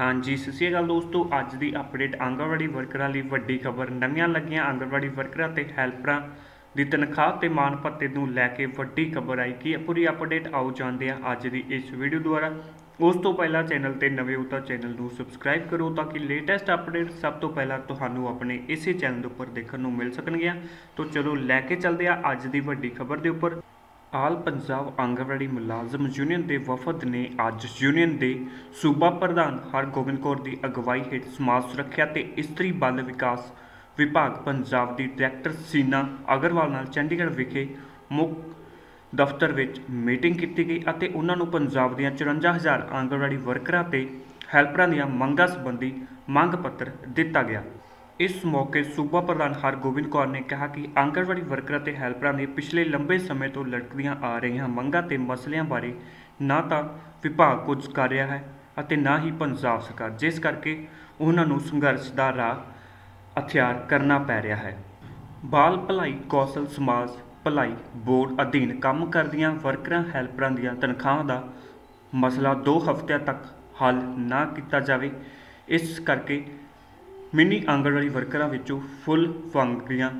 ਹਾਂਜੀ, ਸਤਿ ਸ਼੍ਰੀ ਅਕਾਲ ਦੋਸਤੋ। ਅੱਜ ਦੀ ਅਪਡੇਟ ਆਂਗਣਵਾੜੀ ਵਰਕਰਾਂ ਲਈ ਵੱਡੀ ਖਬਰ। ਨਵੀਆਂ ਲੱਗੀਆਂ ਆਂਗਣਵਾੜੀ ਵਰਕਰਾਂ ਤੇ ਹੈਲਪਰਾਂ ਦੀ ਤਨਖਾਹ ਤੇ ਮਾਨ ਭੱਤੇ ਨੂੰ ਲੈ ਕੇ ਵੱਡੀ ਖਬਰ ਆਈ। ਕੀ ਪੂਰੀ ਅਪਡੇਟ ਆਓ ਜਾਂਦੇ ਹਾਂ ਅੱਜ ਦੀ ਇਸ ਵੀਡੀਓ ਦੁਆਰਾ। ਉਸ ਤੋਂ ਪਹਿਲਾਂ ਚੈਨਲ ਤੇ ਨਵੇਂ ਹੋ ਤਾਂ ਚੈਨਲ ਨੂੰ ਸਬਸਕ੍ਰਾਈਬ ਕਰੋ ਤਾਂ ਕਿ ਲੇਟੈਸਟ ਅਪਡੇਟ ਸਭ ਤੋਂ ਪਹਿਲਾਂ ਤੁਹਾਨੂੰ ਆਪਣੇ ਇਸੇ ਚੈਨਲ ਦੇ ਉੱਪਰ ਦੇਖਣ ਨੂੰ ਮਿਲ ਸਕਣਗੀਆਂ। ਤਾਂ ਚਲੋ ਲੈ ਕੇ ਚੱਲਦੇ ਹਾਂ ਅੱਜ ਦੀ ਵੱਡੀ ਖਬਰ ਦੇ ਉੱਪਰ। ਆਲ ਪੰਜਾਬ ਆਂਗਣਵਾੜੀ ਮੁਲਾਜ਼ਮ ਯੂਨੀਅਨ ਦੇ ਵਫਦ ਨੇ ਅੱਜ ਯੂਨੀਅਨ ਦੇ ਸੂਬਾ ਪ੍ਰਧਾਨ ਹਰਗੋਬਿੰਦ ਕੌਰ ਦੀ ਅਗਵਾਈ ਹੇਠ ਸਮਾਜ ਸੁਰੱਖਿਆ ਤੇ ਇਸਤਰੀ ਬਲ ਵਿਕਾਸ ਵਿਭਾਗ ਪੰਜਾਬ ਦੀ ਡਾਇਰੈਕਟਰ ਸੀਨਾ ਅਗਰਵਾਲ ਨਾਲ ਚੰਡੀਗੜ੍ਹ ਵਿਖੇ ਮੁੱਖ ਦਫ਼ਤਰ ਵਿੱਚ ਮੀਟਿੰਗ ਕੀਤੀ ਗਈ ਅਤੇ ਉਹਨਾਂ ਨੂੰ ਪੰਜਾਬ ਦੀਆਂ 54000 ਆਂਗਣਵਾੜੀ ਵਰਕਰਾਂ ਤੇ ਹੈਲਪਰਾਂ ਦੀਆਂ ਮੰਗਾਂ ਸੰਬੰਧੀ ਮੰਗ ਪੱਤਰ ਦਿੱਤਾ ਗਿਆ। ਇਸ ਮੌਕੇ ਸੂਬਾ ਪ੍ਰਧਾਨ ਹਰਗੋਬਿੰਦ ਕੌਰ ਨੇ ਕਿਹਾ ਕਿ ਆਂਗਣਵਾੜੀ ਵਰਕਰਾਂ ਤੇ ਹੈਲਪਰਾਂ ਨੇ ਪਿਛਲੇ ਲੰਬੇ ਸਮੇਂ ਤੋਂ ਲਟਕਦੀਆਂ ਆ ਰਹੀਆਂ ਮੰਗਾਂ ਤੇ ਮਸਲਿਆਂ ਬਾਰੇ ਨਾ ਤਾਂ ਵਿਭਾਗ ਕੁਝ ਕਰ ਰਿਹਾ ਹੈ ਅਤੇ ਨਾ ਹੀ ਪੰਜਾਬ ਸਰਕਾਰ, ਜਿਸ ਕਰਕੇ ਉਹਨਾਂ ਨੂੰ ਸੰਘਰਸ਼ ਦਾ ਰਾਹ ਹਥਿਆਰ ਕਰਨਾ ਪੈ ਰਿਹਾ ਹੈ। ਬਾਲ ਭਲਾਈ, ਕੌਸ਼ਲ, ਸਮਾਜ ਭਲਾਈ ਬੋਰਡ ਅਧੀਨ ਕੰਮ ਕਰਦੀਆਂ ਵਰਕਰਾਂ, ਹੈਲਪਰਾਂ ਦੀਆਂ ਤਨਖਾਹਾਂ ਦਾ ਮਸਲਾ 2 ਹਫ਼ਤਿਆਂ ਤੱਕ ਹੱਲ ਨਾ ਕੀਤਾ ਜਾਵੇ, ਇਸ ਕਰਕੇ ਮਿੰਨੀ ਆਂਗਣਵਾੜੀ ਵਰਕਰਾਂ ਵਿੱਚੋਂ ਫੁੱਲ ਫੰਗੀਆਂ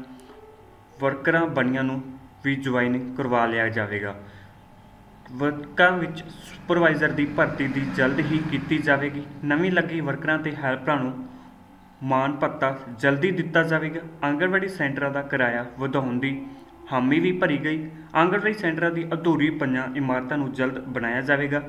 ਵਰਕਰਾਂ ਬਣੀਆਂ ਨੂੰ ਵੀ ਜੁਆਇਨ ਕਰਵਾ ਲਿਆ ਜਾਵੇਗਾ। ਵਰਕਰਾਂ ਵਿੱਚ ਸੁਪਰਵਾਈਜ਼ਰ ਦੀ ਭਰਤੀ ਦੀ ਜਲਦ ਹੀ ਕੀਤੀ ਜਾਵੇਗੀ। ਨਵੀਂ ਲੱਗੀ ਵਰਕਰਾਂ ਤੇ ਹੈਲਪਰਾਂ ਨੂੰ ਮਾਨ ਭੱਤਾ ਜਲਦੀ ਦਿੱਤਾ ਜਾਵੇਗਾ। ਆਂਗਣਵਾੜੀ ਸੈਂਟਰਾਂ ਦਾ ਕਿਰਾਇਆ ਵਧਾਉਣ ਦੀ ਹਾਮੀ ਵੀ ਭਰੀ ਗਈ। ਆਂਗਣਵਾੜੀ ਸੈਂਟਰਾਂ ਦੀ ਅਧੂਰੀ ਪੰਜਾਂ ਇਮਾਰਤਾਂ ਨੂੰ ਜਲਦ ਬਣਾਇਆ ਜਾਵੇਗਾ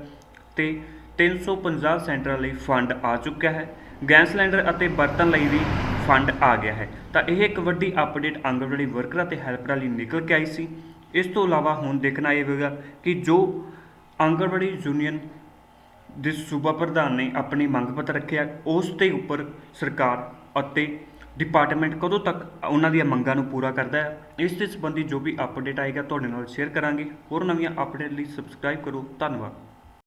ਤੇ 350 ਸੈਂਟਰਾਂ ਲਈ ਫੰਡ ਆ ਚੁੱਕਿਆ ਹੈ। ਗੈਸ ਸਿਲੰਡਰ ਅਤੇ ਬਰਤਨ ਲਈ ਵੀ ਫੰਡ ਆ ਗਿਆ ਹੈ। ਤਾਂ ਇਹ ਇੱਕ ਵੱਡੀ ਅਪਡੇਟ ਆਂਗਣਵਾੜੀ ਵਰਕਰਾਂ ਤੇ ਹੈਲਪਰਾਂ ਲਈ ਨਿਕਲ ਕੇ ਆਈ ਸੀ। ਇਸ ਤੋਂ ਇਲਾਵਾ ਹੁਣ ਦੇਖਣਾ ਇਹ ਹੋਵੇਗਾ ਕਿ ਜੋ ਆਂਗਣਵਾੜੀ ਯੂਨੀਅਨ ਦੇ ਸੂਬਾ ਪ੍ਰਧਾਨ ਨੇ ਆਪਣੀ ਮੰਗ ਪੱਤਰ ਰੱਖਿਆ, ਉਸ ਦੇ ਉੱਪਰ ਸਰਕਾਰ ਅਤੇ ਡਿਪਾਰਟਮੈਂਟ ਕਦੋਂ ਤੱਕ ਉਹਨਾਂ ਦੀਆਂ ਮੰਗਾਂ ਨੂੰ ਪੂਰਾ ਕਰਦਾ ਹੈ, ਇਸ ਦੇ ਸੰਬੰਧੀ ਜੋ ਵੀ ਅਪਡੇਟ ਆਏਗਾ ਤੁਹਾਡੇ ਨਾਲ ਸ਼ੇਅਰ ਕਰਾਂਗੇ। ਹੋਰ ਨਵੀਆਂ ਅਪਡੇਟ ਲਈ ਸਬਸਕ੍ਰਾਈਬ ਕਰੋ। ਧੰਨਵਾਦ।